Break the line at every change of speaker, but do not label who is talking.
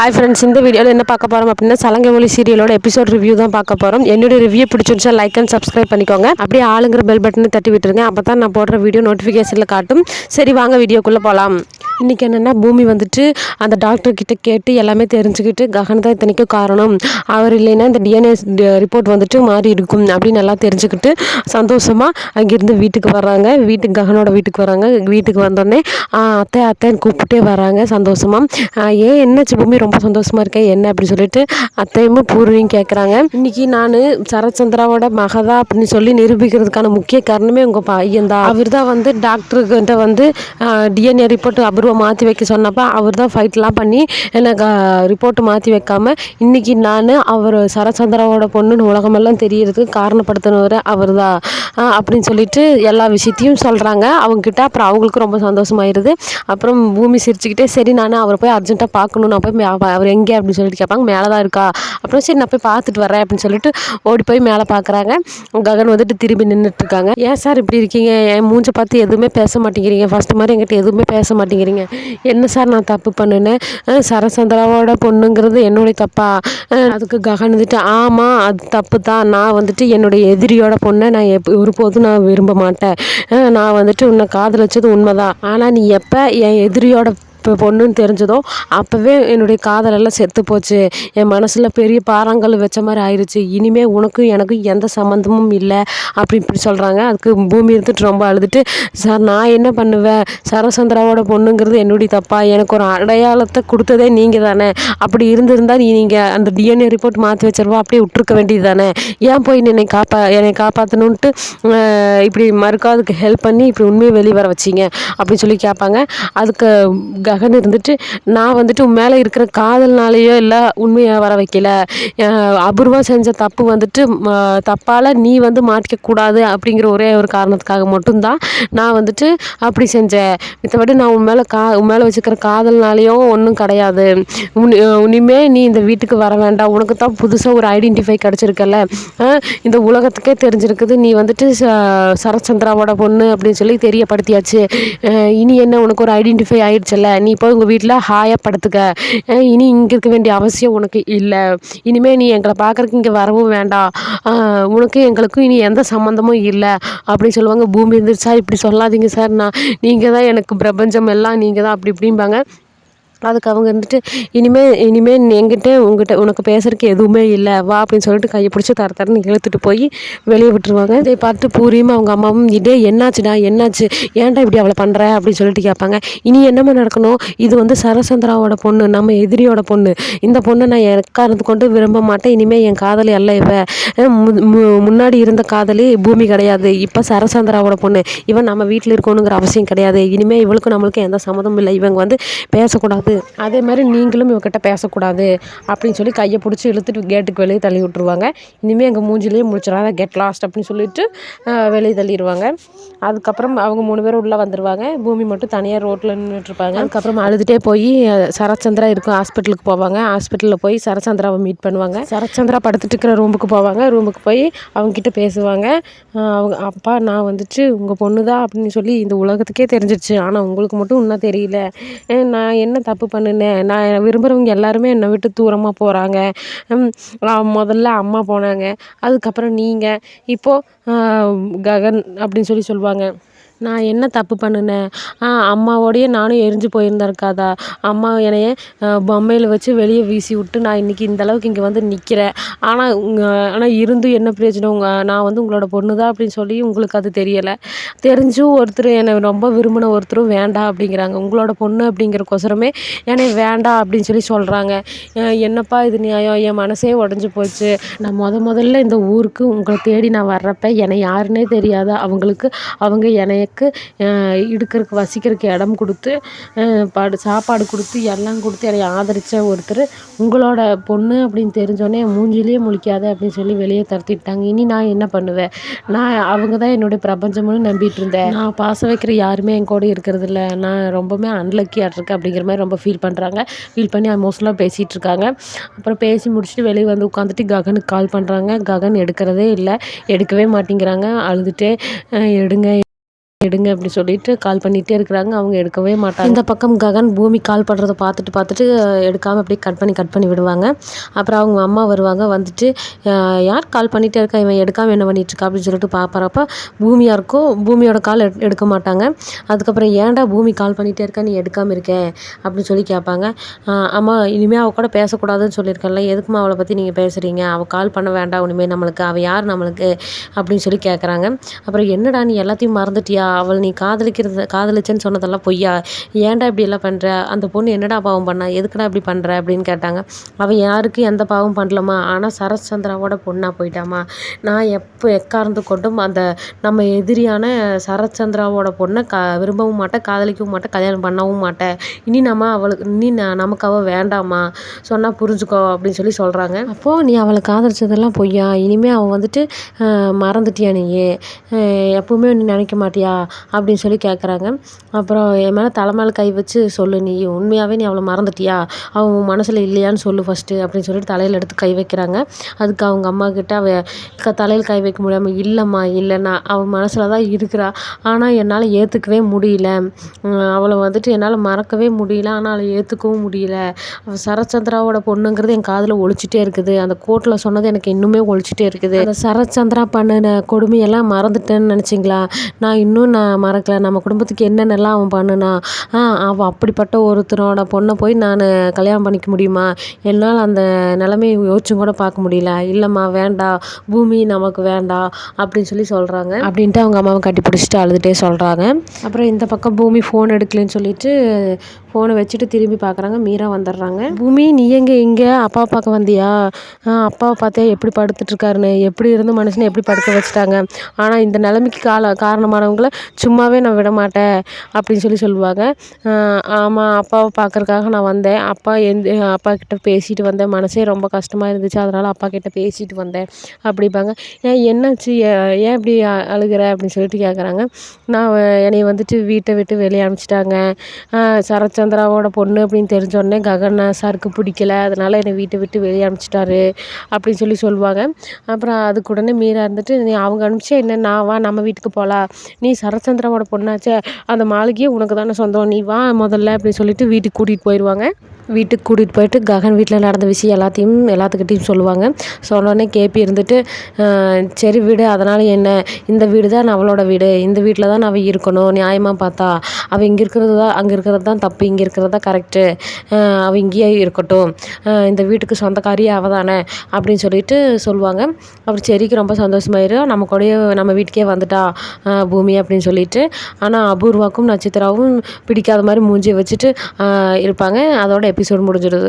Hi friends இந்த வீடியோவில் என்ன பார்க்க போகிறோம் அப்படின்னா சலங்கை ஒளி சீரியலோட எபிசோட் ரிவ்யூ தான் பார்க்க போகிறோம் என்னோட ரிவ்யூ பிடிச்சிருந்துச்சா லைக் அண்ட் சப்ஸ்கிரைப் பண்ணிக்கோங்க. அப்படியே ஆளுங்கிற பெல் பட்டனை தட்டி விட்டுருங்க. அப்போ தான் நான் போடுற வீடியோ நோட்டிஃபிகேஷனில் காட்டும். சரி வாங்க வீடியோக்குள்ளே போகலாம் இன்றைக்கி என்னென்னா பூமி வந்துட்டு அந்த டாக்டர்கிட்ட கேட்டு எல்லாமே தெரிஞ்சுக்கிட்டு ககன் தான் இத்தனைக்கும் காரணம். அவர் இல்லைன்னா இந்த டிஎன்ஏ ரிப்போர்ட் வந்துட்டு மாறி இருக்கும் அப்படின்னு நல்லா தெரிஞ்சுக்கிட்டு சந்தோஷமாக அங்கேருந்து வீட்டுக்கு வர்றாங்க. வீட்டுக்கு ககனோட வீட்டுக்கு வராங்க வீட்டுக்கு வந்தோடனே அத்தை அத்தைன்னு கூப்பிட்டே வராங்க சந்தோஷமாக ஏன் என்னாச்சு? பூமி ரொம்ப சந்தோஷமாக இருக்கேன் என்ன? அப்படின்னு சொல்லிட்டு அத்தையும் பூர்வியும் கேட்குறாங்க இன்றைக்கி நான் சரச்சந்திராவோட மகதா அப்படின்னு சொல்லி நிரூபிக்கிறதுக்கான முக்கிய காரணமே உங்கள் பையன் தான் அவர் தான் வந்து டாக்டருக்கிட்ட வந்து டிஎன்ஏ ரிப்போர்ட் அபூர்வ மாற்றி வைக்க சொன்னப்போ அவர் தான் ஃபைட்லாம் பண்ணி எனக்கு ரிப்போர்ட்டு மாற்றி வைக்காமல் இன்றைக்கி நான் அவர் சரசந்திராவோட பொண்ணுன்னு உலகமெல்லாம் தெரியறதுக்கு காரணப்படுத்தினவர் அவர் தான் அப்படின்னு சொல்லிட்டு எல்லா விஷயத்தையும் சொல்கிறாங்க அவங்கக்கிட்ட அப்புறம் அவங்களுக்கும் ரொம்ப சந்தோஷமாயிருது. அப்புறம் பூமி சிரிச்சுக்கிட்டே சரி நான் அவரை போய் அர்ஜென்ட்டாக பார்க்கணும். நான் போய் அவர் எங்கே? அப்படின்னு சொல்லிட்டு கேட்பாங்க. மேலே தான் இருக்கா? அப்புறம் சரி நான் போய் பார்த்துட்டு வரேன் அப்படின்னு சொல்லிட்டு ஓடி போய் மேலே பார்க்குறாங்க. ககன் வந்துட்டு திரும்பி நின்றுட்டுருக்காங்க ஏன் சார் இப்படி இருக்கீங்க? என் மூஞ்சை பார்த்து எதுவுமே பேச மாட்டேங்கிறீங்க. ஃபஸ்ட்டு மாதிரி என்கிட்ட எதுவுமே பேச மாட்டேங்கிறீங்க. என்ன சார் நான் தப்பு பண்ணினேன்? சரசந்திராவோட பொண்ணுங்கிறது என்னுடைய தப்பா? அதுக்கு ககன் வந்துட்டு ஆமாம் அது தப்பு தான். நான் வந்துட்டு என்னுடைய எதிரியோட பொண்ணை நான் எப் ஒருபோதும் நான் விரும்ப மாட்டேன். நான் வந்துட்டு உன்னை காதலிச்சது உண்மைதான். ஆனால் நீ எப்போ என் எதிரியோட இப்போ பொண்ணுன்னு தெரிஞ்சதோ அப்போவே என்னுடைய காதலெல்லாம் செத்து போச்சு. என் மனசில் பெரிய பாறாங்கல் வச்ச மாதிரி ஆயிடுச்சு இனிமேல் உனக்கும் எனக்கும் எந்த சம்மந்தமும் இல்லை அப்படி இப்படி சொல்கிறாங்க அதுக்கு பூமி இருந்துட்டு ரொம்ப அழுதுட்டு சார் நான் என்ன பண்ணுவேன்? சரசந்திராவோட பொண்ணுங்கிறது என்னுடைய தப்பா? எனக்கு ஒரு அடையாளத்தை கொடுத்ததே நீங்கள் தானே அப்படி இருந்திருந்தால் நீ நீங்கள் அந்த டிஎன்ஏ ரிப்போர்ட் மாற்றி வச்சிருவா. அப்படியே விட்டுருக்க வேண்டியது தானே ஏன் போய் என்னை காப்பா என்னை காப்பாற்றணுன்ட்டு இப்படி மறுக்காதுக்கு ஹெல்ப் பண்ணி இப்படி உண்மையை வெளியே வர வச்சிங்க? அப்படின்னு சொல்லி கேட்பாங்க. அதுக்கு ககன் இருந்துட்டு நான் வந்துட்டு உன் மேலே இருக்கிற காதல்னாலேயோ இல்லை உண்மையை வர வைக்கல. அபூர்வம் செஞ்ச தப்பு வந்துட்டு தப்பால் நீ வந்து மாட்டிக்கக்கூடாது அப்படிங்கிற ஒரே ஒரு காரணத்துக்காக மட்டும்தான் நான் வந்துட்டு அப்படி செஞ்சேன். மித்தபடி நான் உன் மேலே கா உன் மேலே வச்சுக்கிற காதல்னாலேயும் ஒன்றும் கிடையாது. இனிமே நீ இந்த வீட்டுக்கு வர வேண்டாம். உனக்கு தான் புதுசாக ஒரு ஐடென்டிஃபை கிடச்சிருக்கல இந்த உலகத்துக்கே தெரிஞ்சிருக்குது. நீ வந்துட்டு சரத்சந்திராவோட பொண்ணு அப்படின்னு சொல்லி தெரியப்படுத்தியாச்சு. இனி என்ன உனக்கு ஒரு ஐடென்டிஃபை ஆயிடுச்சுல்ல? நீ போய் உங்கள் வீட்டில் ஹாயாக படுத்துக்க. இனி இங்கே இருக்க வேண்டிய அவசியம் உனக்கு இல்லை. இனிமேல் நீ எங்களை பார்க்குறக்கு இங்கே வரவும் வேண்டாம். உனக்கு எங்களுக்கும் இனி எந்த சம்மந்தமும் இல்லை. அப்படின்னு சொல்லுவாங்க. பூமி இருந்துருச்சா? இப்படி சொல்லாதீங்க சார். நான் நீங்கள் தான் எனக்கு பிரபஞ்சம் எல்லாம் நீங்கள் தான் அப்படி இப்படிம்பாங்க. அதுக்கு அவங்க வந்துட்டு இனிமேல் இனிமேல் என்கிட்ட உங்ககிட்ட உனக்கு பேசுறதுக்கு எதுவுமே இல்லை வா அப்படின்னு சொல்லிட்டு கையை பிடிச்சி தர தரன்னு இழுத்துட்டு போய் வெளியே விட்டுருவாங்க. இதை பார்த்து பூரியும் அவங்க அம்மாவும் இதே என்னாச்சுடா என்னாச்சு? ஏன்டா இப்படி அவளை பண்ணுற அப்படின்னு சொல்லிட்டு கேட்பாங்க. இனி என்னம்மா நடக்கணும்? இது வந்து சரசந்திராவோட பொண்ணு நம்ம எதிரியோட பொண்ணு. இந்த பொண்ணை நான் எக்காரணத்து கொண்டு விரும்ப மாட்டேன். இனிமேல் என் காதலி அல்ல இவ. முன்னாடி இருந்த காதலி பூமி கிடையாது. இப்போ சரசந்திராவோட பொண்ணு. இவன் நம்ம வீட்டில் இருக்கணுங்கிற அவசியம் கிடையாது. இனிமேல் இவளுக்கும் நம்மளுக்கும் எந்த சம்மதமும் இல்லை. இவங்க வந்து பேசக்கூடாது. கூடாது அதே மாதிரி நீங்களும் இவகிட்ட பேசக்கூடாது அப்படின்னு சொல்லி கையை பிடிச்சி இழுத்துட்டு கேட்டுக்கு வெளியே தள்ளி விட்ருவாங்க இனிமேல் எங்கள் மூஞ்சிலேயே முடிச்சிடாத கெட் லாஸ்ட் அப்படின்னு சொல்லிட்டு வெளியே தள்ளிடுவாங்க அதுக்கப்புறம் அவங்க மூணு பேரும் உள்ளே வந்துடுவாங்க பூமி மட்டும் தனியாக ரோட்டில் நின்றுட்டுருப்பாங்க அதுக்கப்புறம் அழுதுகிட்டே போய் சரச்சந்திரா இருக்கும் ஹாஸ்பிட்டலுக்கு போவாங்க. ஹாஸ்பிட்டலில் போய் சரச்சந்திராவை மீட் பண்ணுவாங்க. சரச்சந்திரா படுத்துட்டு இருக்கிற ரூமுக்கு போவாங்க. ரூமுக்கு போய் அவங்கக்கிட்ட பேசுவாங்க. அவங்க அப்பா நான் வந்துட்டு உங்கள் பொண்ணு தான் அப்படின்னு சொல்லி இந்த உலகத்துக்கே தெரிஞ்சிருச்சு. ஆனால் உங்களுக்கு மட்டும் இன்னும் தெரியல. நான் என்ன தப்பு தப்பு பண்ணினேன். நான் விரும்புகிறவங்க எல்லாருமே என்னை விட்டு தூரமாக போகிறாங்க முதல்ல அம்மா போனாங்க. அதுக்கப்புறம் நீங்கள் இப்போது ககன் அப்படின்னு சொல்லி சொல்லுவாங்க நான் என்ன தப்பு பண்ணினேன்? அம்மாவோடையே நானும் எரிஞ்சு போயிருந்திருக்காதா? அம்மா என்னைய பொம்மையில் வச்சு வெளியே வீசி விட்டு நான் இன்றைக்கி இந்த அளவுக்கு இங்கே வந்து நிற்கிறேன் ஆனால் ஆனால் இருந்தும் என்ன பிரயோஜனம்? உங்கள் நான் வந்து உங்களோட பொண்ணு தான் அப்படின்னு சொல்லி உங்களுக்கு அது தெரியலை. தெரிஞ்சும் ஒருத்தர் என்னை ரொம்ப விரும்பின ஒருத்தரும் வேண்டாம் அப்படிங்கிறாங்க. உங்களோட பொண்ணு அப்படிங்கிறக்கோசரமே என்னை வேண்டாம் அப்படின்னு சொல்லி சொல்கிறாங்க என்னப்பா இது நியாயம்? என் மனசே உடஞ்சி போச்சு. நான் முத முதல்ல இந்த ஊருக்கு உங்களை தேடி நான் வர்றப்ப என்னை யாருன்னே தெரியாத அவங்களுக்கு அவங்க என்னைய அவங்களுக்கு இடுக்கிறதுக்கு வசிக்கிறதுக்கு இடம் கொடுத்து படு சாப்பாடு கொடுத்து எல்லாம் கொடுத்து என்னை ஆதரித்த ஒருத்தர். உங்களோட பொண்ணு அப்படின்னு தெரிஞ்சோடனே மூஞ்சிலேயே முழிக்காத அப்படின்னு சொல்லி வெளியே துரத்திட்டாங்க. இனி நான் என்ன பண்ணுவேன்? நான் அவங்க தான் என்னுடைய பிரபஞ்சம்னு நம்பிட்டு இருந்தேன். நான் பாசம் வைக்கிற யாருமே என் கூட இருக்கிறது இல்லை. நான் ரொம்பவுமே அன்லக்கியாக இருக்கேன் அப்படிங்கிற மாதிரி ரொம்ப ஃபீல் பண்ணுறாங்க ஃபீல் பண்ணி மோஸ்ட்லாக பேசிகிட்டு இருக்காங்க. அப்புறம் பேசி முடிச்சுட்டு வெளியே வந்து உட்காந்துட்டு ககனுக்கு கால் பண்ணுறாங்க ககன் எடுக்கிறதே இல்லை. எடுக்கவே மாட்டேங்கிறாங்க. அழுதுகிட்டே எடுங்க எடுங்க அப்படி சொல்லிட்டு கால் பண்ணிகிட்டே இருக்கிறாங்க. அவங்க எடுக்கவே மாட்டாங்க. இந்த பக்கம் ககன் பூமி கால் பண்ணுறத பார்த்துட்டு பார்த்துட்டு எடுக்காமல் அப்படியே கட் பண்ணி கட் பண்ணி விடுவாங்க. அப்புறம் அவங்க அம்மா வருவாங்க வந்துட்டு யார் கால் பண்ணிகிட்டே இருக்கா? இவன் எடுக்காமல் என்ன பண்ணிகிட்ருக்கா அப்படின்னு சொல்லிட்டு பார்ப்பறப்ப பூமியாக இருக்கும் பூமியோட கால் எடுக்க மாட்டாங்க. அதுக்கப்புறம் ஏன்டா பூமி கால் பண்ணிகிட்டே இருக்கா? நீ எடுக்காமல் இருக்கேன் அப்படின்னு சொல்லி கேட்பாங்க. அம்மா இனிமேல் அவள் கூட பேசக்கூடாதுன்னு சொல்லியிருக்கல எதுக்குமா அவளை பற்றி நீங்கள் பேசுகிறீங்க அவள் கால் பண்ண வேண்டாம் இனிமேல் நம்மளுக்கு அவள் யார் நம்மளுக்கு? அப்படின்னு சொல்லி கேட்குறாங்க அப்புறம் என்னடா நீ எல்லாத்தையும் மறந்துட்டியா? அவள் நீ காதலிக்கிறது காதலிச்சேன்னு சொன்னதெல்லாம் பொய்யா? ஏன்டா இப்படி எல்லாம் பண்ணுற அந்த பொண்ணு என்னடா பாவம் பண்ணா? எதுக்குடா இப்படி பண்ணுற அப்படின்னு கேட்டாங்க. அவன் யாருக்கும் எந்த பாவம் பண்ணலம்மா. ஆனால் சரத்சந்திராவோட பொண்ணாக போயிட்டாமா நான் எப்போ எக்கார்ந்து கொண்டும் அந்த நம்ம எதிரியான சரத்சந்திராவோட பொண்ணை க விரும்பவும் மாட்டேன் காதலிக்கவும் மாட்டேன் கல்யாணம் பண்ணவும் மாட்டேன். இனி நம்ம அவளுக்கு இனி நான் நமக்கு அவள் வேண்டாமா சொன்னால் புரிஞ்சுக்கோ அப்படின்னு சொல்லி சொல்கிறாங்க அப்போது நீ அவளை காதலிச்சதெல்லாம் பொய்யா? இனிமேல் அவன் வந்துட்டு மறந்துட்டியா நீ எப்பவுமே நீ நினைக்க மாட்டியா? அப்படின்னு சொல்லி கேட்குறாங்க அப்புறம் என் மேலே தலை மேலே கை வச்சு சொல்லு நீ உண்மையாகவே நீ அவளை மறந்துட்டியா? அவன் உன் மனசில் இல்லையான்னு சொல்லு ஃபஸ்ட்டு அப்படின்னு சொல்லிட்டு தலையில் எடுத்து கை வைக்கிறாங்க. அதுக்கு அவங்க அம்மா கிட்ட தலையில் கை வைக்க முடியாமல் இல்லைம்மா இல்லைன்னா அவள் மனசில் தான் இருக்கிறா. ஆனால் என்னால் ஏற்றுக்கவே முடியல. அவளை வந்துட்டு என்னால் மறக்கவே முடியல. ஆனால் அவளை ஏற்றுக்கவும் முடியல. அவள் சரத்சந்திராவோட பொண்ணுங்கிறது என் காதில் ஒழிச்சிட்டே இருக்குது. அந்த கோர்ட்டில் சொன்னது எனக்கு இன்னுமே ஒழிச்சிட்டே இருக்குது. அந்த சரத்சந்திரா பண்ணின கொடுமையெல்லாம் மறந்துட்டேன்னு நினச்சிங்களா? நான் இன்னும் நான் மறக்கல. நம்ம குடும்பத்துக்கு என்னென்னலாம் அவன் பண்ணுனா அவள் அப்படிப்பட்ட ஒருத்தனோட பொண்ணை போய் நான் கல்யாணம் பண்ணிக்க முடியுமா? என்னால் அந்த நிலமைய யோசிச்சும் கூட பார்க்க முடியல. இல்லைம்மா வேண்டாம் பூமி நமக்கு வேண்டாம் அப்படின்னு சொல்லி சொல்கிறாங்க அப்படின்ட்டு அவங்க அம்மாவை கட்டி பிடிச்சிட்டு அழுதுகிட்டே சொல்கிறாங்க அப்புறம் இந்த பக்கம் பூமி ஃபோன் எடுக்கலன்னு சொல்லிட்டு ஃபோனை வச்சுட்டு திரும்பி பார்க்குறாங்க. மீரா வந்துடுறாங்க. பூமி நீ எங்கே இங்கே? அப்பா பார்க்க வந்தியா? அப்பாவை பார்த்தே எப்படி படுத்துட்ருக்காருன்னு எப்படி இருந்து மனுஷனை எப்படி படுக்க வச்சுட்டாங்க? ஆனால் இந்த நிலைமைக்கு கால காரணமானவங்கள சும்மாவே நான் விட மாட்டேன் அப்படின்னு சொல்லி சொல்லுவாங்க. ஆமாம் அப்பாவை பார்க்கறக்காக நான் வந்தேன். அப்பா எந்த அப்பா கிட்ட பேசிட்டு வந்தேன். மனசே ரொம்ப கஷ்டமாக இருந்துச்சு. அதனால் அப்பா கிட்ட பேசிட்டு வந்தேன் அப்படிம்பாங்க. ஏன் என்னாச்சு? ஏன் இப்படி அழுகிற? அப்படின்னு சொல்லிட்டு கேட்குறாங்க நான் என்னை வந்துட்டு வீட்டை விட்டு வெளியே அனுப்பிச்சிட்டாங்க. சரத் சந்திராவோட பொண்ணு அப்படின்னு தெரிஞ்சோடனே ககன் சாருக்கு பிடிக்கல. அதனால் என்னை வீட்டை விட்டு வெளியே அனுப்பிச்சிட்டாரு அப்படின்னு சொல்லி சொல்லுவாங்க. அப்புறம் அதுக்கு உடனே மீரா இருந்துட்டு நீ அவங்க அனுப்பிச்சா என்ன? நான் வா நம்ம வீட்டுக்கு போகலாம் நீ ஹரச்சந்திராவோட பொண்ணாச்சே அந்த மாளிகையே உனக்கு தானே சொந்தம். நீ வா முதல்ல அப்படின்னு சொல்லிட்டு வீட்டுக்கு கூட்டிகிட்டு போயிடுவாங்க வீட்டுக்கு கூட்டிகிட்டு போயிட்டு ககன் வீட்டில் நடந்த விஷயம் எல்லாத்தையும் எல்லாத்துக்கிட்டையும் சொல்லுவாங்க. சொன்னோடனே கேபி இருந்துட்டு சரி வீடு அதனால் என்ன? இந்த வீடு தான் அவளோட வீடு. இந்த வீட்டில் தான் அவள் இருக்கணும். நியாயமாக பார்த்தா அவள் இங்கே இருக்கிறது தான் அங்கே இருக்கிறது தான் தப்பு. இங்கே இருக்கிறது தான் கரெக்டு அவள் இங்கேயே இருக்கட்டும். இந்த வீட்டுக்கு சொந்தக்காரி அவள் தானே? அப்படின்னு சொல்லிட்டு சொல்லுவாங்க. அப்புறம் சரிக்கு ரொம்ப சந்தோஷமாயிரும் நம்ம கூடயே நம்ம வீட்டுக்கே வந்துட்டா பூமி அப்படின்னு சொல்லிட்டு. ஆனால் அபூர்வாக்கும் நட்சத்திராவும் பிடிக்காத மாதிரி மூஞ்சியை வச்சுட்டு இருப்பாங்க. அதோட எபிசோட் முடிஞ்சிடுது